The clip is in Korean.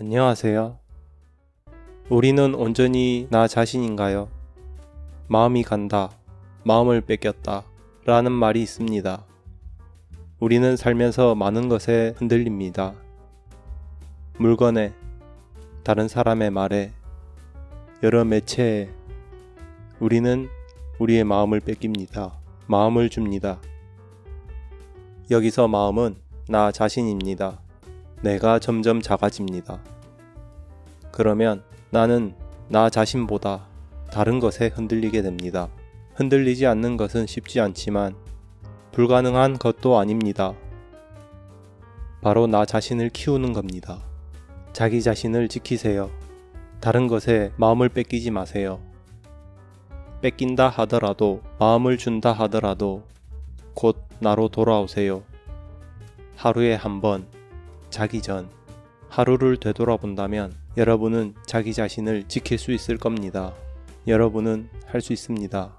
안녕하세요. 우리는 온전히 나 자신인가요? 마음이 간다, 마음을 뺏겼다 라는 말이 있습니다. 우리는 살면서 많은 것에 흔들립니다. 물건에, 다른 사람의 말에, 여러 매체에 우리는 우리의 마음을 뺏깁니다. 마음을 줍니다. 여기서 마음은 나 자신입니다. 내가 점점 작아집니다. 그러면 나는 나 자신보다 다른 것에 흔들리게 됩니다. 흔들리지 않는 것은 쉽지 않지만 불가능한 것도 아닙니다. 바로 나 자신을 키우는 겁니다. 자기 자신을 지키세요. 다른 것에 마음을 뺏기지 마세요. 뺏긴다 하더라도 마음을 준다 하더라도 곧 나로 돌아오세요. 하루에 한 번, 자기 전, 하루를 되돌아본다면 여러분은 자기 자신을 지킬 수 있을 겁니다. 여러분은 할 수 있습니다.